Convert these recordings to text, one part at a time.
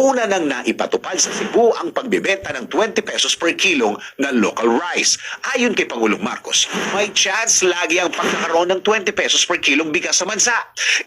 una nang naipatupad sa Cebu ang pagbebenta ng 20 pesos per kilong na local rice. Ayon kay Pangulong Marcos, may chance lagi ang pagkakaroon ng 20 pesos per kilong bigas sa bansa.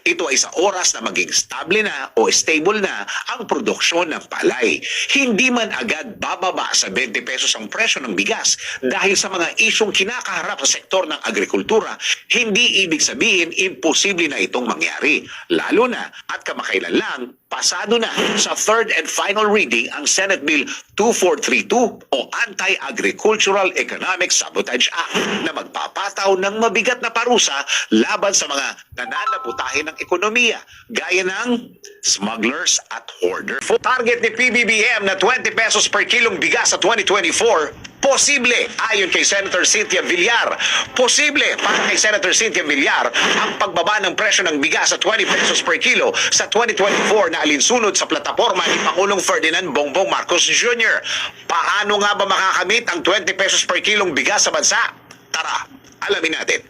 Ito ay sa oras na maging stable na o stable na ang produksyon ng palay. Hindi man agad bababa sa 20 pesos ang presyo ng bigas dahil sa mga isyong kinakaharap sa sektor ng agrikultura, hindi ibig sabihin imposible na itong mangyari. Lalo na at kamakailan lang, pasado na sa third and final reading ang Senate Bill 2432 o Anti-Agricultural Economic Sabotage Act na magpapataw ng mabigat na parusa laban sa mga nananabutahe ng ekonomiya gaya ng smugglers at hoarder. Target ni PBBM na 20 pesos per kilong bigas sa 2024 Posible, ayon kay Senator Cynthia Villar. Posible, para kay Senator Cynthia Villar, ang pagbaba ng presyo ng bigas sa 20 pesos per kilo sa 2024 na alinsunod sa plataforma ni Pangulong Ferdinand Bongbong Marcos Jr. Paano nga ba makakamit ang 20 pesos per kilong bigas sa bansa? Tara, alamin natin.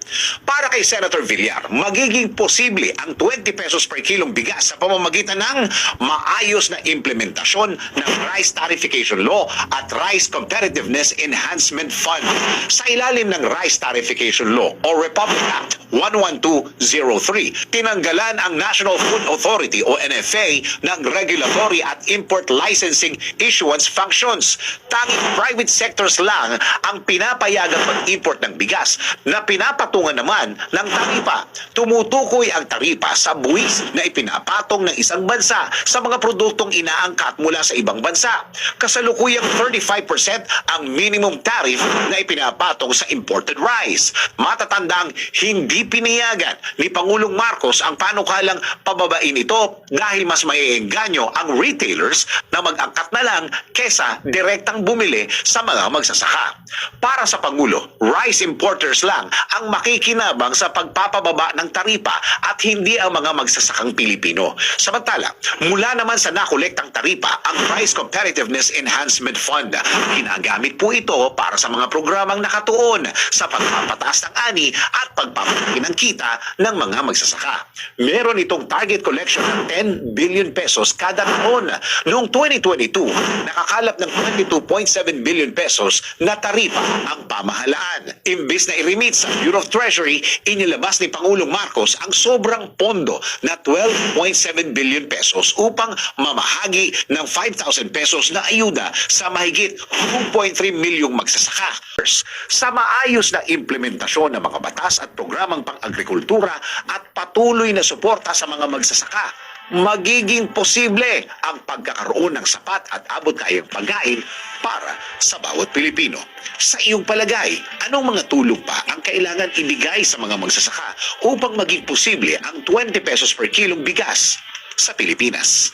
Para kay Senator Villar, magiging posible ang 20 pesos per kilong bigas sa pamamagitan ng maayos na implementasyon ng Rice Tarification Law at Rice Competitiveness Enhancement Fund. Sa ilalim ng Rice Tarification Law o Republic Act 11203, tinanggalan ang National Food Authority o NFA ng regulatory at import licensing issuance functions. Tanging private sectors lang ang pinapayagang mag-import ng bigas na pinapatungan naman ng taripa. Tumutukoy ang taripa sa buwis na ipinapatong ng isang bansa sa mga produktong inaangkat mula sa ibang bansa. Kasalukuyang 35% ang minimum tariff na ipinapatong sa imported rice. Matatandang hindi piniyagan ni Pangulong Marcos ang panukalang pababain ito dahil mas maiengganyo ang retailers na mag-angkat na lang kesa direktang bumili sa mga magsasaka. Para sa Pangulo, rice importers lang ang makikinabang sa pagpapababa ng taripa at hindi ang mga magsasakang Pilipino. Samantala, mula naman sa nakolektang taripa ang Rice Competitiveness Enhancement Fund. Ginagamit po ito para sa mga programang nakatuon sa pagpapataas ng ani at pagpapalaki ng kita ng mga magsasaka. Meron itong target collection ng 10 billion pesos kada taon. Noong 2022, nakakalap ng 22.7 billion pesos na taripa ang pamahalaan. Imbis na i-remit sa Bureau of Treasury, inilabas ni Pangulong Marcos ang sobrang pondo na 12.7 billion pesos upang mamahagi ng 5,000 pesos na ayuda sa mahigit 2.3 milyong magsasaka. Sa maayos na implementasyon ng mga batas at programang pang-agrikultura at patuloy na suporta sa mga magsasaka, magiging posible ang pagkakaroon ng sapat at abot kayang pagkain para sa bawat Pilipino. Sa iyong palagay, anong mga tulong pa ang kailangan ibigay sa mga magsasaka upang maging posible ang 20 pesos per kilong bigas sa Pilipinas?